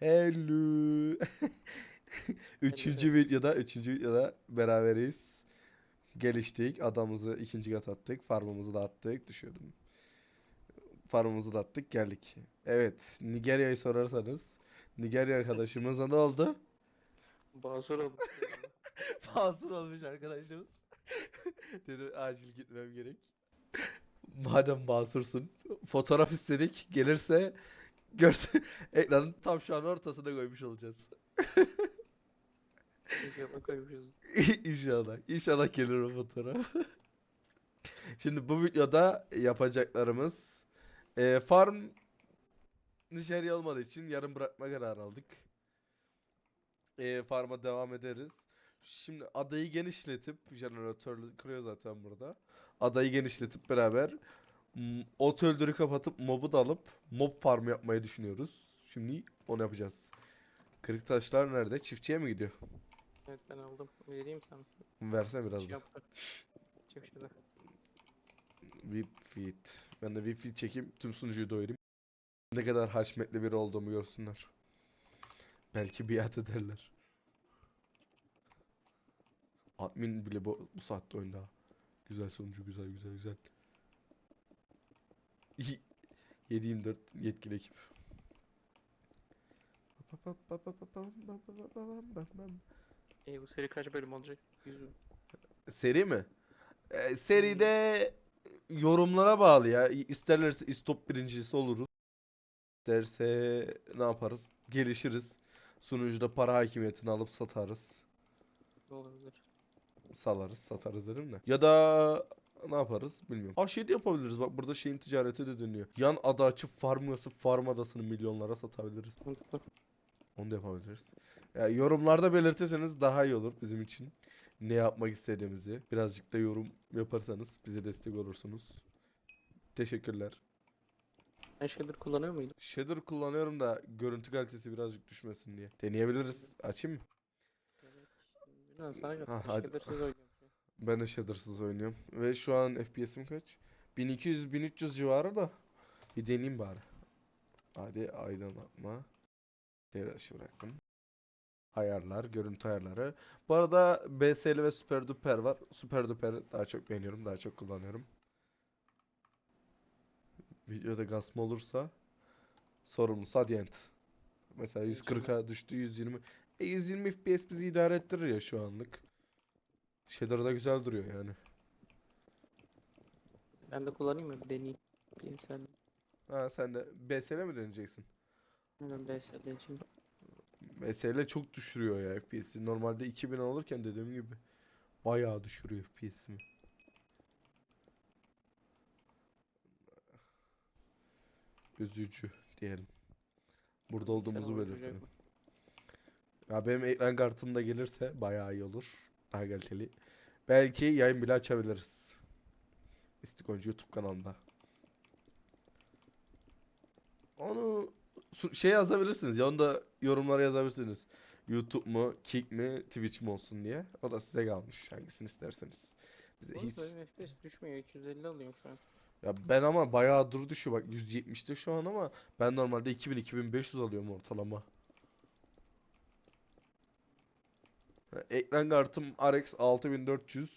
Hello. üçüncü videoda, üçüncü videoda beraberiz. Geliştik. Adamımızı ikinci kat attık. Farmımızı da attık. Düşüyordum. Farmımızı da attık. Geldik. Evet. Nigerya'yı sorarsanız. Nigerya arkadaşımıza ne oldu? Basur oldu. Fasıl olmuş arkadaşımız. Dedi acil gitmem gerek. Madem basursun. Fotoğraf istedik. Gelirse görse ekranın tam şu an ortasına koymuş olacağız. İnşallah koymuşuz. İnşallah. İnşallah gelir o fotoğraf. Şimdi bu videoda yapacaklarımız e, farm Nijerya olmadığı için yarım bırakma kararı aldık. E, farm'a devam ederiz. Şimdi adayı genişletip jeneratörü kırıyor zaten burada. Adayı genişletip beraber ot öldürü kapatıp mob'u da alıp mob farm yapmayı düşünüyoruz. Şimdi onu yapacağız. Kırık taşlar nerede? Çiftçiye mi gidiyor? Evet ben aldım. Vereyim sana. Versene biraz Şey da. Çiftçide. VIP feed. Ben de VIP feed çekeyim. Tüm sunucuyu doyurayım. Ne kadar haşmetli biri olduğumu görsünler. Belki biat ederler. Admin bile bu, bu saatte oyunda. Güzel sunucu güzel güzel güzel. 7-24 yetkili ekip. İyi bu seri kaç bölüm olacak? 100 bölüm. Seri mi? Ee, seride yorumlara bağlı ya. İsterlerse istop birincisi oluruz. İsterse ne yaparız? Gelişiriz. Sunucuda para hakimiyetini alıp satarız. Olabilir? Salarız, satarız derim de. Ya da ne yaparız bilmiyorum. Ha şey de yapabiliriz. Bak burada şeyin ticareti de dönüyor. Yan ada açıp farm yazıp farm adasını milyonlara satabiliriz. Onu da yapabiliriz. Ya yorumlarda belirtirseniz daha iyi olur bizim için. Ne yapmak istediğimizi. Birazcık da yorum yaparsanız bize destek olursunuz. Teşekkürler. Ben shader kullanıyor muydum? Shader kullanıyorum da görüntü kalitesi birazcık düşmesin diye. Deneyebiliriz. Açayım mı? Evet. Bilmiyorum sana göre. Shader'sız oynuyorum. Ben de shader'sız oynuyorum. Ve şu an FPS'im kaç? 1200-1300 civarı da. Bir deneyeyim bari. Hadi aydınlatma. Devre dışı bıraktım. Ayarlar, görüntü ayarları. Bu arada BSL ve Super Duper var. Super Duper'i daha çok beğeniyorum, daha çok kullanıyorum. Videoda gasma olursa sorumlusu Adient. Mesela 140'a düştü 120. E 120 FPS bizi idare ettirir ya şu anlık. Shader da güzel duruyor yani. Ben de kullanayım mı? Deneyeyim. Diye sen. Ha sen de BSL mi deneyeceksin? Hemen BSL için. BSL çok düşürüyor ya FPS'i. Normalde 2000 alırken dediğim gibi bayağı düşürüyor FPS'imi. Üzücü diyelim. Burada olduğumuzu belirtelim. Ya benim ekran kartım da gelirse bayağı iyi olur. Daha kaliteli. Belki yayın bile açabiliriz. İstikoncu YouTube kanalında. Onu şey yazabilirsiniz ya onu da yorumlara yazabilirsiniz. YouTube mu, Kick mi, Twitch mi olsun diye. O da size kalmış. Hangisini isterseniz. Bize hiç. FPS düşmüyor. 250 alıyorum şu an. Ya ben ama bayağı dur düşüyor bak 170'te şu an ama ben normalde 2000-2500 alıyorum ortalama. Ha, Ekran kartım RX 6400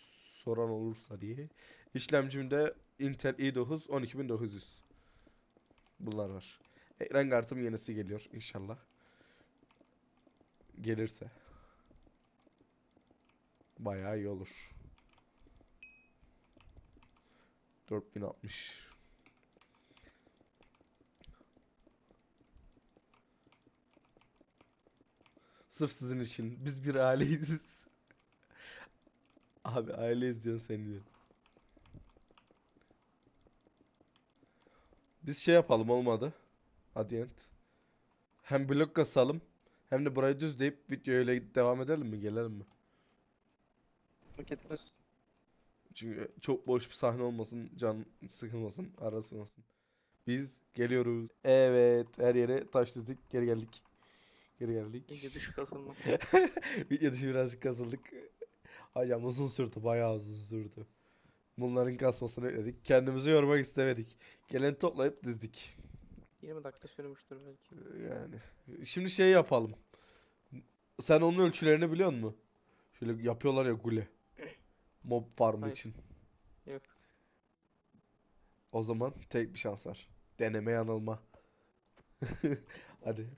soran olursa diye. İşlemcim de Intel i9 12900. Bunlar var. Ekran kartım yenisi geliyor inşallah. Gelirse. Bayağı iyi olur. 4060. Sırf sizin için. Biz bir aileyiz. Abi aile izliyor seni diyor. Biz şey yapalım olmadı. Adient. Hem blok kasalım. Hem de burayı düzleyip videoyla devam edelim mi? Gelelim mi? Fark etmez. Çünkü çok boş bir sahne olmasın, can sıkılmasın, arasılmasın. Biz geliyoruz. Evet, her yere taş dizdik, geri geldik. Geri geldik. İyice düşük asılma. Video dışı birazcık kasıldık. Hocam uzun sürdü, bayağı uzun sürdü. Bunların kasmasını ekledik. Kendimizi yormak istemedik. Geleni toplayıp dizdik. 20 dakika sürmüştür belki. Yani. Şimdi şey yapalım. Sen onun ölçülerini biliyor musun? Şöyle yapıyorlar ya gule. Mob farmı Hayır. için. Yok. O zaman tek bir şans var. Deneme yanılma. Hadi.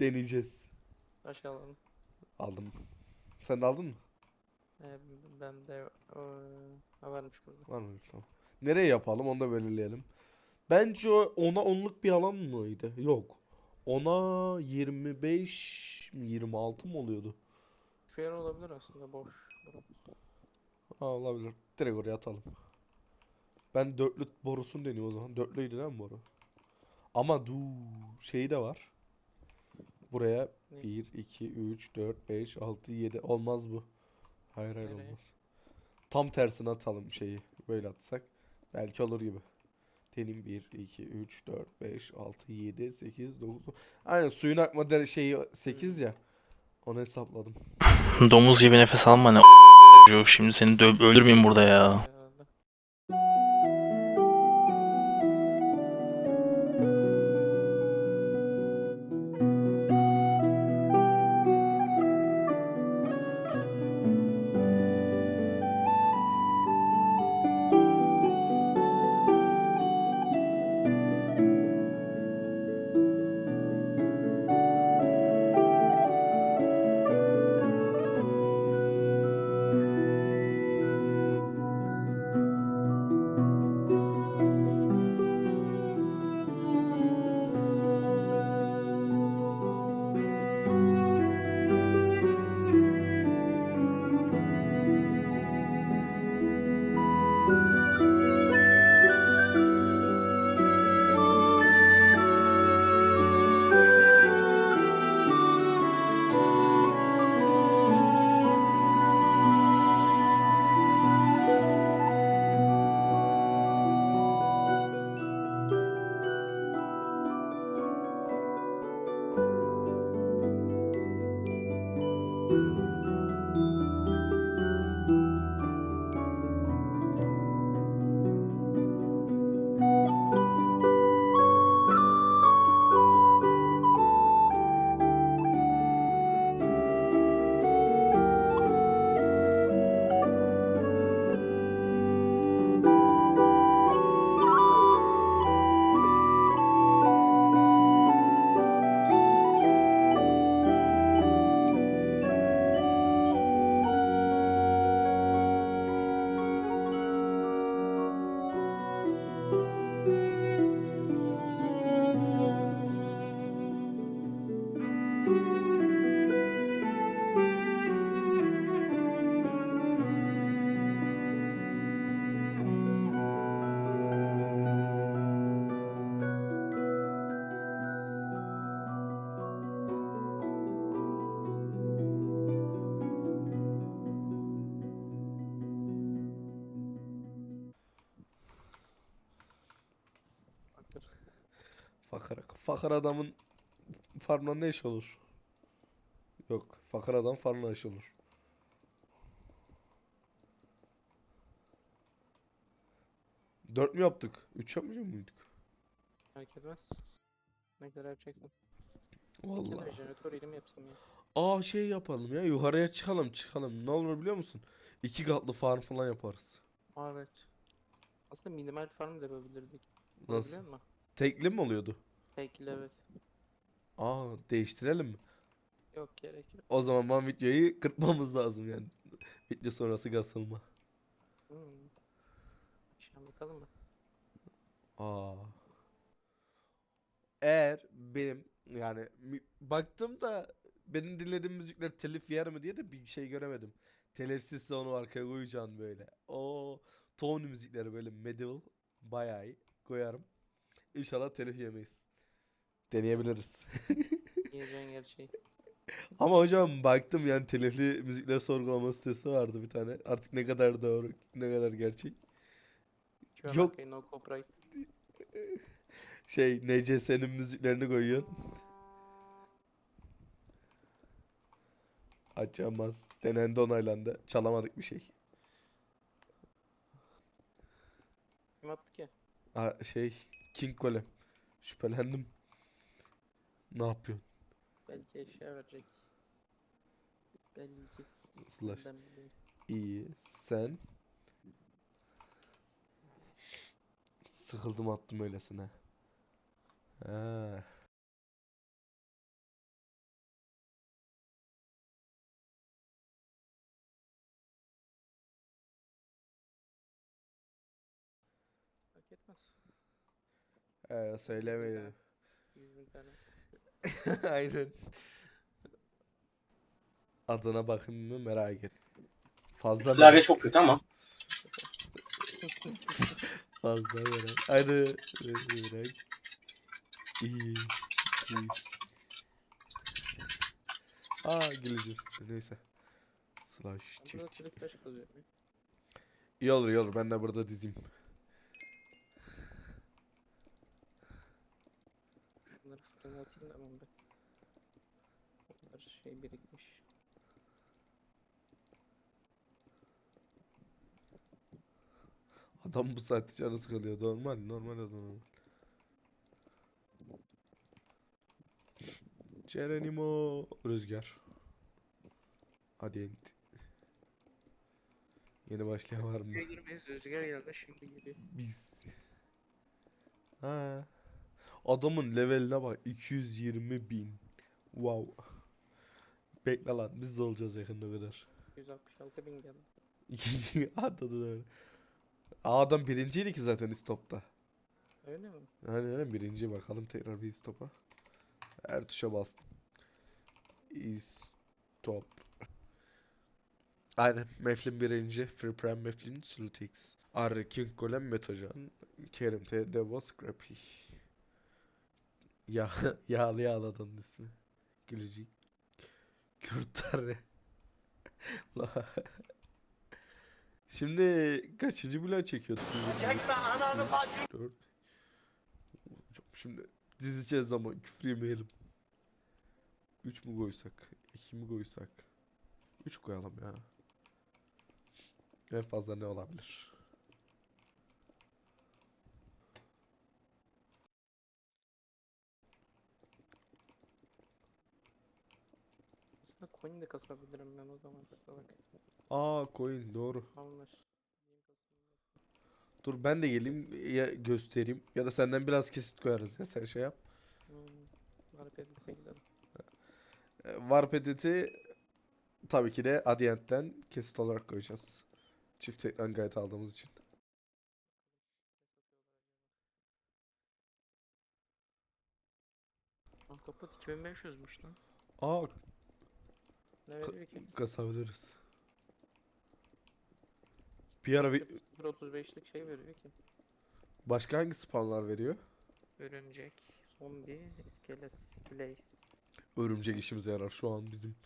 Deneyeceğiz. Aşağı alalım. Aldım. Sen de aldın mı? Ee, ben de ha varmış burada. Var mı? Tamam. Nereye yapalım onu da belirleyelim. Bence o 10'a 10'luk bir alan mıydı? Yok. 10'a 25 mi 26 mı oluyordu? Şu yer olabilir aslında boş. Ha, olabilir. Direkt oraya atalım. Ben dörtlü borusunu deniyor o zaman. Dörtlüydü değil mi boru? Ama du şeyi de var. Buraya Ne? 1, 2, 3, 4, 5, 6, 7 olmaz bu. Hayır hayır Nereye? olmaz. Tam tersine atalım şeyi. Böyle atsak. Belki olur gibi. Deneyim 1, 2, 3, 4, 5, 6, 7, 8, 9. Aynen suyun akma dere şeyi 8 ya. Onu hesapladım. Domuz gibi nefes alma ne çocuğu. Şimdi seni dö- öldürmeyeyim burada ya. Herhalde. Fakir, adamın farmla ne iş olur? Yok, fakir adam farmla iş olur. Dört mü yaptık? Üç yapmayacak mıydık? Fark etmez. Ne kadar yapacaksın? Vallahi. jeneratör yapsam ya. Aa şey yapalım ya, yukarıya çıkalım çıkalım. Ne olur biliyor musun? İki katlı farm falan yaparız. Aa, evet. Aslında minimal farm da yapabilirdik. Bunu Nasıl? biliyor musun? Tekli mi oluyordu? Tekli evet. Aa değiştirelim mi? Yok gerek yok. O zaman ben videoyu kırpmamız lazım yani. Video sonrası kasılma. Hmm. Şu an bakalım mı? Aa. Eğer benim yani baktım da benim dinlediğim müzikler telif yer mi diye de bir şey göremedim. Telifsizse onu arkaya koyacağım böyle. O tone müzikleri böyle medieval bayağı iyi koyarım. İnşallah telif yemeyiz. Deneyebiliriz. Yiyeceğin gerçeği. Ama hocam baktım yani telifli müzikler sorgulama sitesi vardı bir tane. Artık ne kadar doğru, ne kadar gerçek. Şu Yok. no copyright. Şey NCS'nin müziklerini koyuyorsun. Açamaz. Denendi onaylandı. Çalamadık bir şey. Kim attı ki? Ha, şey King Golem. Şüphelendim. Ne yapıyorsun? Belki eşya verecek. Belki. Slash. İyi. Sen? Sıkıldım attım öylesine. Ha. Fark etmez. Ee, söylemedim. 100 bin tane. Aynen. Adına bakın mı merak et. Fazla Klavye çok kötü ama. Fazla merak. Hadi merak. İyi. iyi. Aa geleceğiz. Neyse. Slash çift. kazıyor. İyi olur iyi olur. Ben de burada dizeyim. Fırına atayım da ben. Onlar şey birikmiş. Adam bu saatte canı sıkılıyor. Normal normal o da normal. Geronimo Rüzgar. Hadi ent. Yeni başlayan var mı? Rüzgar geldi şimdi geliyor. Biz. Ha. Adamın leveline bak 220 bin. Wow. Bekle lan biz de olacağız yakında kadar. 166 bin geldi. Öyle. Aa, Adam birinciydi ki zaten istopta. Öyle mi? Aynen aynen birinci bakalım tekrar bir stopa. Her tuşa bastım. Stop. Aynen Meflin birinci. Free Prime Meflin Slutix. Arre King Golem Metajan. Kerim T. Devo Scrappy. Ya yağlı adamın ismi. Gülücük. Kürtare. Şimdi kaçıncı bile çekiyorduk biz? Üç, dört. Çok şimdi dizeceğiz zaman küfür yemeyelim. 3 mü koysak? 2 mi koysak? 3 koyalım ya. En fazla ne olabilir? Aslında coin de kasabilirim ben o zaman. Bak. Aa coin doğru. Anlaş. Dur ben de geleyim ya göstereyim ya da senden biraz kesit koyarız ya sen şey yap. Hmm. Gidelim. Ee, Warp edit'i tabii ki de Adient'ten kesit olarak koyacağız. Çift ekran gayet aldığımız için. Ahtapot 2500'müş lan. Aa Ne veriyor ki? kasabiliriz. Bir ara bir 0.35'lik şey veriyor ki. başka hangi spawnlar veriyor? Örümcek, zombi, iskelet, blaze. Örümcek işimize yarar şu an bizim.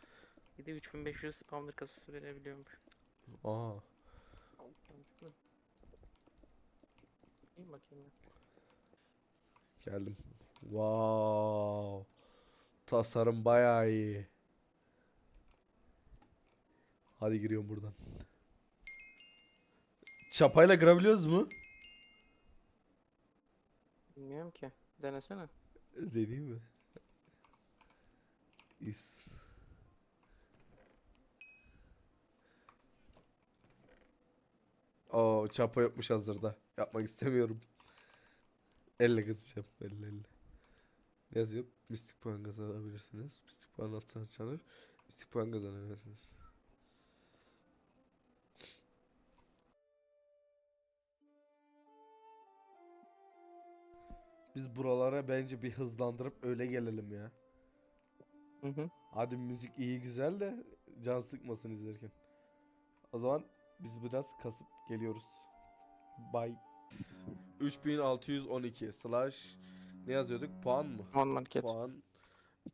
Bir de 3500 spawner kasası verebiliyormuş. Aa. İyi bakayım ya. geldim. Wow. Tasarım bayağı iyi. Hadi giriyorum buradan. Çapayla kırabiliyoruz mu? Bilmiyorum ki. Denesene. Deneyim mi? İs. Oo çapa yokmuş hazırda. Yapmak istemiyorum. Elle kızacağım. Elle elle. Ne yazıyor? Mistik puan kazanabilirsiniz. Mistik puan atsanız çalır. Mistik puan kazanabilirsiniz. Biz buralara bence bir hızlandırıp öyle gelelim ya. Hı hı. Hadi müzik iyi güzel de can sıkmasın izlerken. O zaman biz biraz kasıp geliyoruz. Bye. 3612 slash ne yazıyorduk? Puan mı? One market. Puan.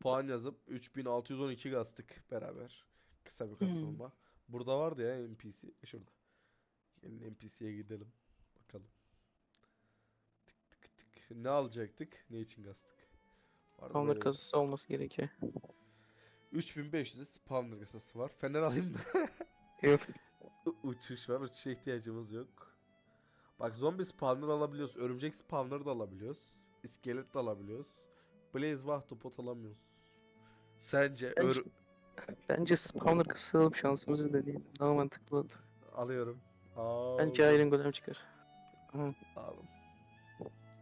Puan yazıp 3612 kastık beraber. Kısa bir kasılma. Burada vardı ya NPC. Şurada. Gelin NPC'ye gidelim. Ne alacaktık? Ne için kastık? Spawner kasası olması gerekiyor. 3500 spawner kasası var. Fener alayım mı? Yok. Uçuş var. Uçuşa ihtiyacımız yok. Bak zombi spawner alabiliyoruz. Örümcek spawner da alabiliyoruz. İskelet de alabiliyoruz. Blaze ve Ahtapot alamıyoruz. Sence Bence- ör- Bence spawner kısalım şansımızı deneyelim. Daha mantıklı oldu. alıyorum. Aa, Bence Iron Golem çıkar. Hı.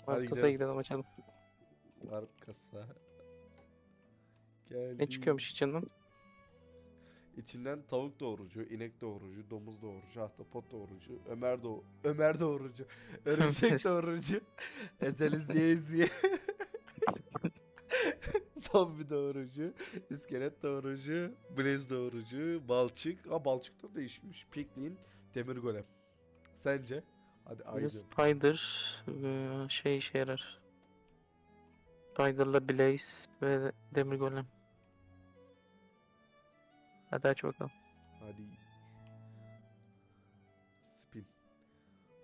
Hadi Arkasına gidelim. gidelim açalım. Var kasa. Geldi. Ne çıkıyormuş içinden? İçinden tavuk doğurucu, inek doğurucu, domuz doğurucu, ahtapot doğurucu, Ömer doğ Ömer doğurucu, örümcek doğurucu, ezel izleye izleye. Zombi doğurucu, iskelet doğurucu, blaze doğurucu, balçık. Ha balçık da değişmiş. Piglin, demir golem. Sence? Hadi Bize. Spider eee, şey işe yarar. Spider'la Blaze ve Demir Golem. Hadi aç bakalım. Hadi. Spin.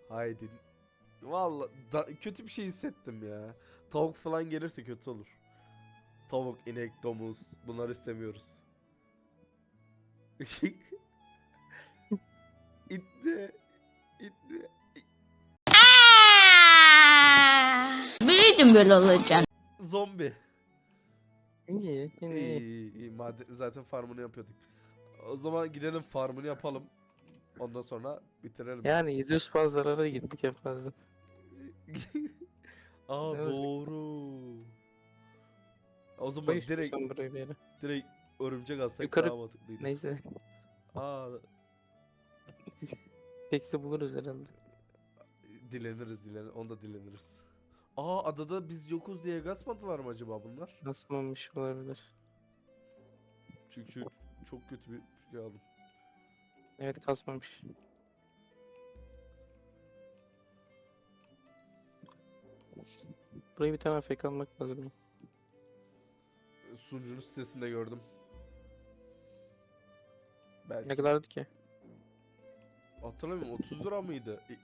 Haydi. Vallahi da- kötü bir şey hissettim ya. Tavuk falan gelirse kötü olur. Tavuk, inek, domuz bunları istemiyoruz. İtti. İtti. Biliyordum böyle olacağını. Zombi. İyi, iyi. İyi, iyi. Madde- zaten farmını yapıyorduk. O zaman gidelim farmını yapalım. Ondan sonra bitirelim. Yani 700 fazla zarara girdik en fazla. Aa Ne olacak? doğru. O zaman Koy direkt istiyorsan buraya bir yere. direkt örümcek alsak Yukarı- daha mantıklıydı. Neyse. Aa Pekse buluruz herhalde. dileniriz dilenir. Onu da dileniriz. Aa adada biz yokuz diye gasmadılar mı acaba bunlar? Olmuş olabilir. Çünkü çok kötü bir şey aldım. Evet kasmamış. Buraya bir tane fake almak lazım. ya. Sunucunun sitesinde gördüm. Belki. Ne kadardı ki? Hatırlamıyorum 30 lira mıydı? E,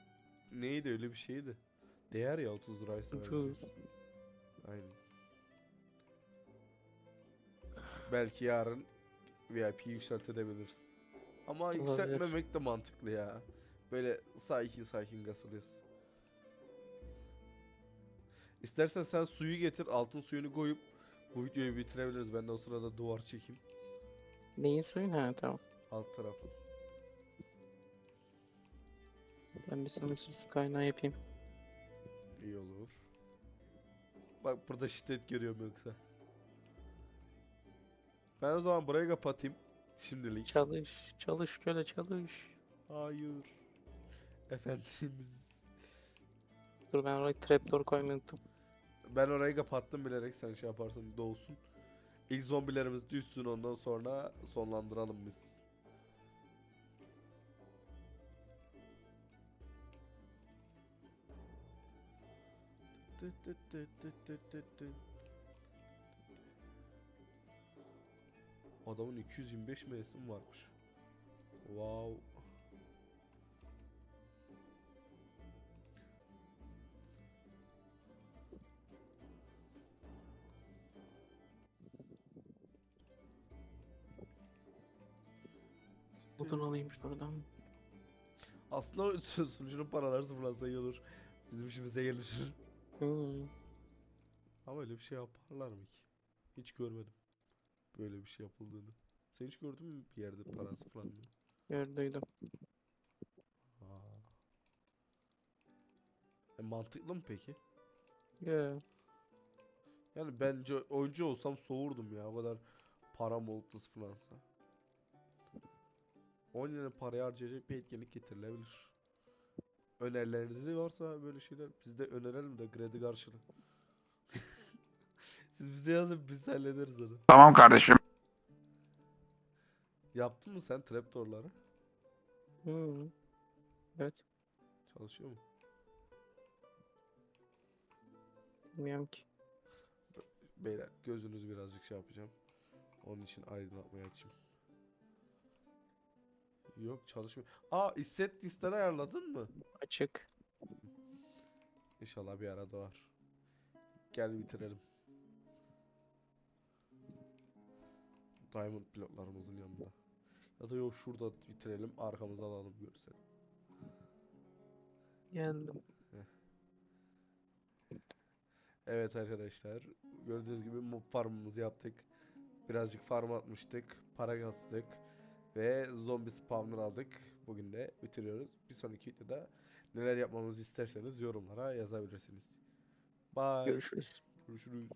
neydi öyle bir şeydi. Değer ya 30 liraysa. Ucuz. Aynen. Belki yarın VIP yükseltebiliriz. Ama Olabilir. yükseltmemek de mantıklı ya. Böyle sakin sakin gasılıyoruz. İstersen sen suyu getir, altın suyunu koyup bu videoyu bitirebiliriz. Ben de o sırada duvar çekeyim. Neyin suyun? Ha tamam. Alt tarafı. Ben bir sınırsız su kaynağı yapayım. İyi olur. Bak burada şiddet görüyorum yoksa. Ben o zaman burayı kapatayım. Şimdilik. Çalış, çalış köle çalış. Hayır. Efendimiz. Dur ben oraya trapdoor koymayı unuttum. Ben orayı kapattım bilerek sen şey yaparsın doğsun. İlk zombilerimiz düşsün ondan sonra sonlandıralım biz. Adamın 225 mevsim varmış. Wow. Odun alayım şuradan. Aslında sunucunun paraları sıfırlansa iyi olur. Bizim işimize gelir. Hmm. Ama öyle bir şey yaparlar mı ki? Hiç görmedim. Böyle bir şey yapıldığını. Sen hiç gördün mü bir yerde paran sıfırlandığını? Gördüydüm. Aa. E, mantıklı mı peki? Ya. Yani bence oyuncu olsam soğurdum ya o kadar param olup da. Onun yerine parayı harcayacak bir etkinlik getirilebilir. Önerileriniz varsa böyle şeyler biz de önerelim de kredi karşılığı. Siz bize yazın biz hallederiz onu. Tamam kardeşim. Yaptın mı sen trapdoorları? Hmm. Evet. Çalışıyor mu? Bilmiyorum ki. Beyler gözünüzü birazcık şey yapacağım. Onun için aydınlatmaya açayım. Yok çalışmıyor. Aa isset listeni ayarladın mı? Açık. İnşallah bir arada var. Gel bitirelim. Diamond pilotlarımızın yanında. Ya da yok şurada bitirelim arkamıza alalım görsel. Geldim. Evet arkadaşlar. Gördüğünüz gibi mob farmımızı yaptık. Birazcık farm atmıştık. Para kastık. Ve zombi spawner aldık. Bugün de bitiriyoruz. Bir sonraki videoda neler yapmamızı isterseniz yorumlara yazabilirsiniz. Bye. Görüşürüz. Görüşürüz.